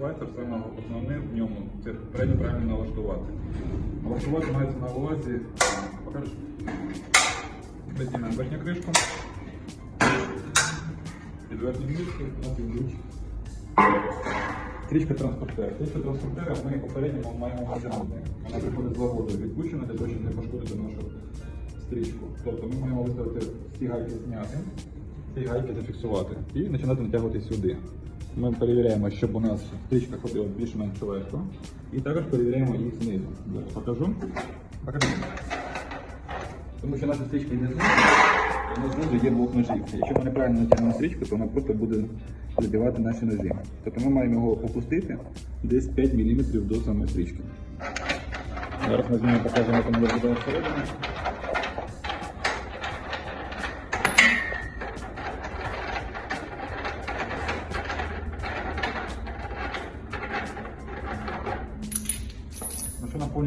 Vega Саме основне в ньому це попередньо правильно налаштувати. Налаштувати мається на увазі. а, Покажеш? Піднімаємо верхню кришку. Під верхню місце у нас йдуть Стрічка транспортера. Стрічка транспортера ми попередньо маємо розглянути. Вона приходить з лагодою відпущена для того, щоб не пошкодити нашу стрічку. Тобто ми маємо виставити всі гайки зняти, ці гайки зафіксувати і починати натягувати сюди. Ми перевіряємо, щоб у нас стрічка ходила більш-менш легко. І також перевіряємо їх знизу. Зараз покажу. Покажу. Тому що наша стрічка йде знизу, і у нас знизу є блок ножів. Якщо ми неправильно натягнемо стрічку, то вона просто буде забивати наші ножі. Тобто ми маємо його опустити десь 5 мм до самої стрічки. Зараз ми з ними покажемо, як воно виглядає всередині.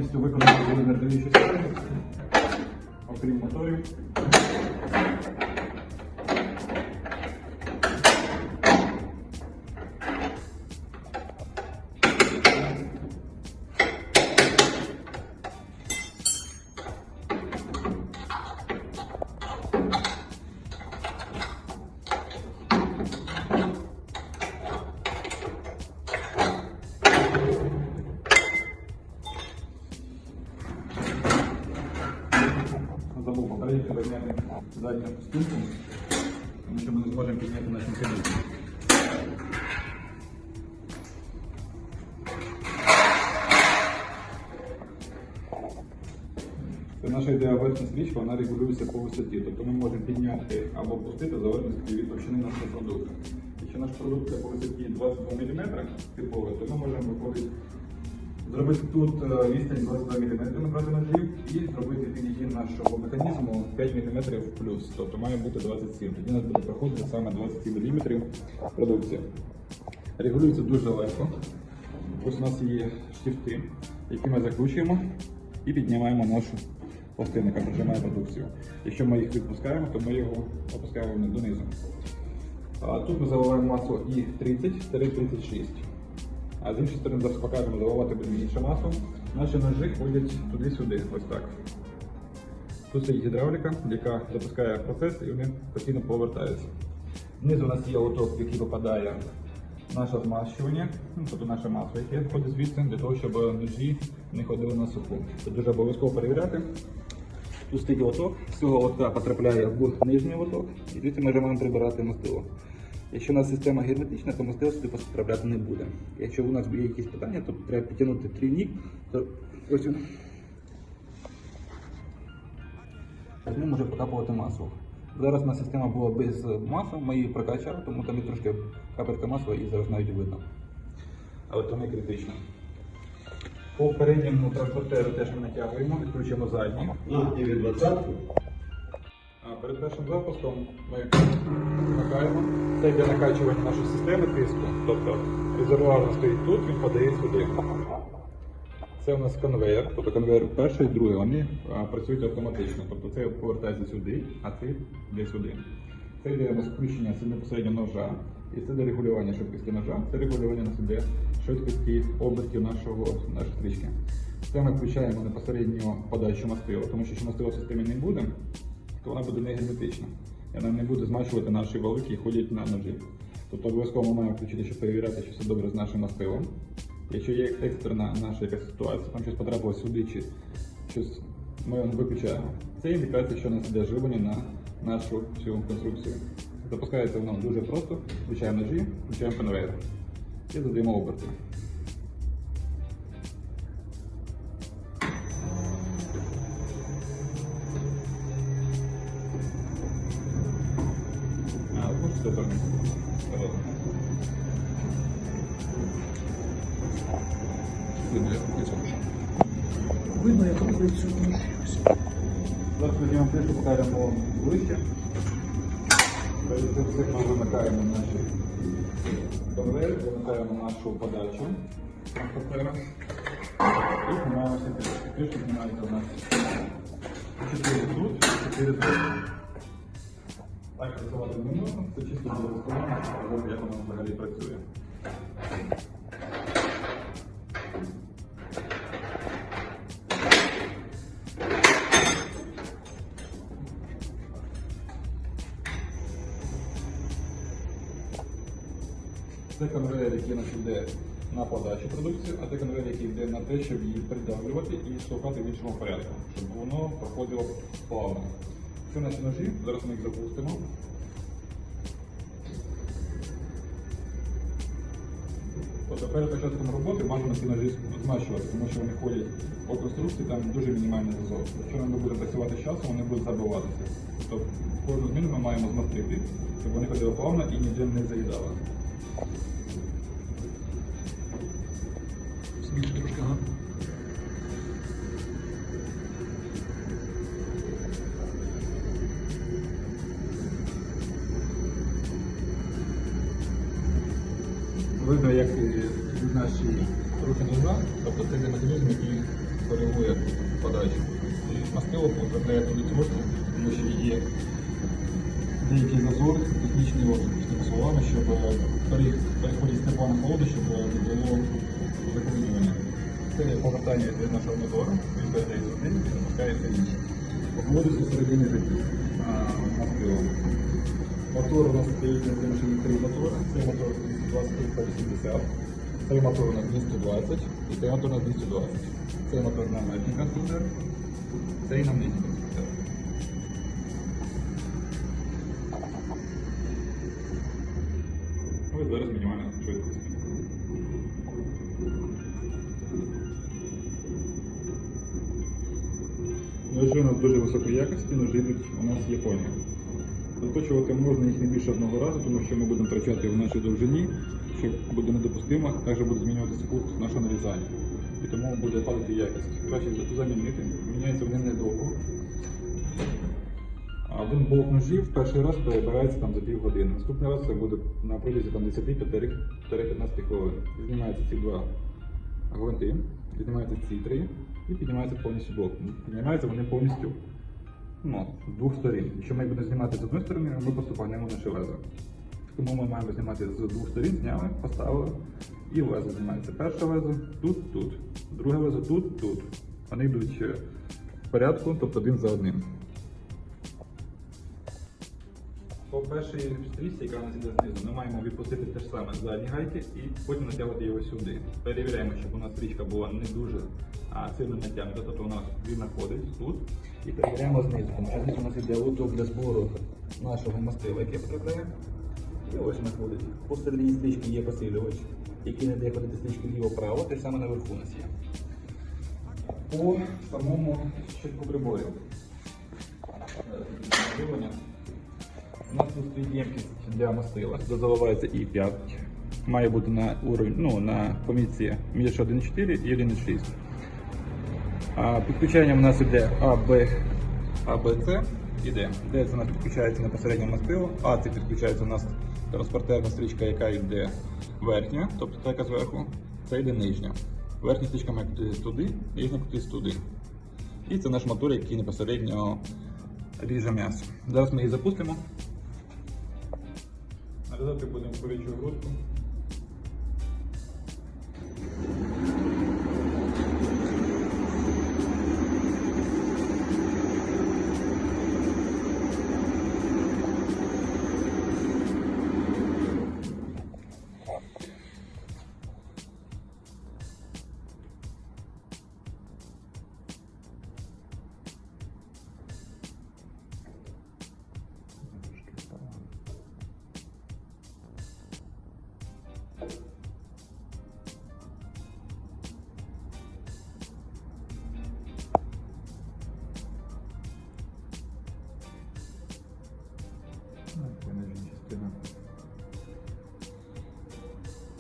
Повністю виконана були нержавіючої частини, окрім моторів. Підняти задню спинку, тому що ми не зможемо підняти наші кабінки. Це наша ідея верхня стрічка, вона регулюється по висоті. Тобто ми можемо підняти або опустити залежності від товщини нашого продукту. Якщо наш продукт по висоті 22 мм типовий, то ми можемо виходити Зробити тут е, відстань 22 мм набрати ножів і зробити підігін нашого механізму 5 мм плюс, тобто має бути 27. Тоді у нас буде проходити саме 27 мм продукція. Регулюється дуже легко. Ось у нас є штифти, які ми закручуємо і піднімаємо нашу пластину, яка прижимає продукцію. Якщо ми їх відпускаємо, то ми його опускаємо донизу. Тут ми заливаємо масу і 30-36. А з іншої сторони зараз покажемо, заливати будемо іншу масу. Наші ножі ходять туди-сюди, ось так. Тут стоїть гідравліка, яка запускає процес і вони постійно повертаються. Знизу у нас є лоток, в який попадає наше змащування, ну, тобто наше масло, яке входить звідси, для того, щоб ножі не ходили на суху. Це дуже обов'язково перевіряти. Тут стоїть лоток, з цього лотка потрапляє в нижній лоток, і звідси ми вже можемо прибирати мастило. Якщо у нас система герметична, то мастило сюди потрапляти не буде. Якщо у нас є якісь питання, то треба підтягнути трійник, то ось. З ним може покапувати масло. Зараз у нас система була без масла, ми її прокачали, тому там є трошки капелька масла і зараз навіть видно. Але то не критично. По передньому транспортеру теж ми натягуємо, відключимо задній. Ну, і від 20 А Перед першим запуском ми вмикаємо. Це для накачування нашої системи тиску. Тобто резервуар стоїть тут, він подає сюди. Це у нас конвейер, тобто конвейер перший і другий, вони працюють автоматично. Тобто це повертається сюди, а це йде сюди. Це йде у нас включення це безпосередньо ножа. І це для регулювання швидкості ножа, це регулювання на себе швидкості обертів нашого, нашої стрічки. Це ми включаємо безпосередньо подачу мастила, тому що мастила в системі не буде, то вона буде не герметична. І вона не буде змащувати наші вали, які ходять на ножі. Тобто обов'язково ми маємо включити, щоб перевіряти, чи все добре з нашим мастилом. Якщо є екстрена наша якась ситуація, там щось потрапило сюди, чи щось ми його виключаємо. Це індикація, що у нас іде живлення на нашу цю конструкцію. Запускається воно дуже просто, включаємо ножі, включаємо конвейер і задаємо оберти. Ось це. Видно, як працює. Видно, як працює. Зараз візьмемо кришку, покажемо ближче. Перед цим ми вимикаємо наші конвейер, вимикаємо нашу подачу. І знімаємо всі кришки. Кришки знімаються у нас 4 тут, 4 тут. Так працювати не можна, це чисто для виконання, або як воно взагалі працює. Це конвейер, який нас йде на подачу продукції, а це конвейер, який йде на те, щоб її придавлювати і штовхати в іншому порядку, щоб воно проходило плавно. Це наші ножі, зараз ми їх запустимо. Тобто перед початком роботи бажано ці ножі змащувати, тому що вони ходять по конструкції, там дуже мінімальний зазор. Якщо ми будемо працювати з часом, вони будуть забиватися. Тобто кожну зміну ми маємо змастити, щоб вони ходили плавно і ніде не заїдали. Збільш трошки, ага. Це є механізм, який коригує подачу. І мастило потрапляє туди трошки, тому що є деякий зазор, технічний такими словами, щоб е, пере- переходить з тепла на холоду, щоб е, не було випромінювання. Це повертання від нашого мотору, він передає сюди і запускається інше. Обводиться середини житті мастило. Мотор у нас стоїть на машині три мотори. Цей мотор 280, цей мотор у нас 220 і цей мотор у нас 220. Цей мотор на верхній конструктор, цей на нижній конструктор. Ось зараз мінімальна швидкість. Ножи у нас дуже високої якості, ножи йдуть у нас з Японії. Заточувати можна їх не більше одного разу, тому що ми будемо втрачати в нашій довжині, що буде недопустимо, також буде змінюватися кут нашого нарізання. І тому буде падати якість. Краще замінити, міняється вони недовго. Один блок ножів перший раз перебирається там за пів години. Наступний раз це буде на протязі там, 10-15 хвилин. Знімаються ці два гвинти, піднімаються ці три і піднімається повністю блок. Піднімаються вони повністю ну, з двох сторін. Якщо ми будемо знімати з одної сторони, ми поступаємо наше лезо. Тому ми маємо знімати з двох сторін, зняли, поставили. І лезо знімається. Перше лезо тут, тут. Друге лезо тут, тут. Вони йдуть е, в порядку, тобто один за одним. По першій стрічці, яка у нас іде знизу, ми маємо відпустити те ж саме задні гайки і потім натягувати його сюди. Перевіряємо, щоб у нас стрічка була не дуже а, сильно натягнута, тобто у нас він знаходить тут. І перевіряємо знизу, тому що у нас іде лоток для збору нашого мастила, яке потрапляє. І ось знаходить. Посередині стрічки є посилювач, який не дає ходити стрічки ліво-право, те ж саме наверху у нас є. По самому щитку приборів. У нас тут стоїть ємкість для мастила, де заливається і 5. Має бути на уровень, ну, на помітці між 1.4 і 1.6. А підключення у нас іде А, Б, А, Б, С. Іде. Де це у нас підключається непосередньо мастило. А це підключається у нас транспортерна стрічка, яка йде верхня, тобто та, яка зверху. Це йде нижня. Верхня стрічка має крутитись туди, нижня крутитись туди. І це наш мотор, який непосередньо ріже м'ясо. Зараз ми її запустимо. Нарізати будемо курячу грудку.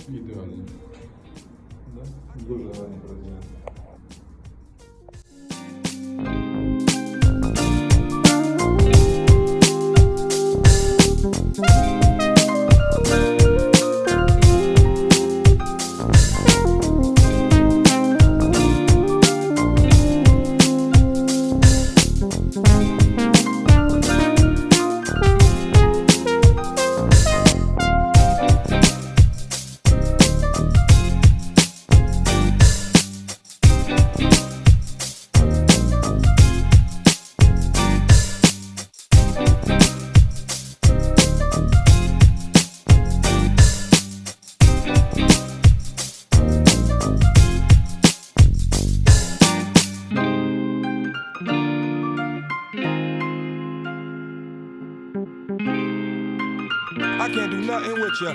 Ідеально. Да? Дуже гарно працює. You.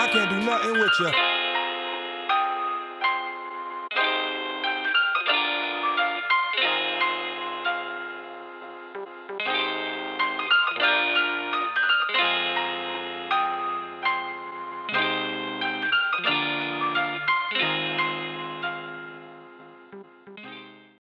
I can't do nothing with you.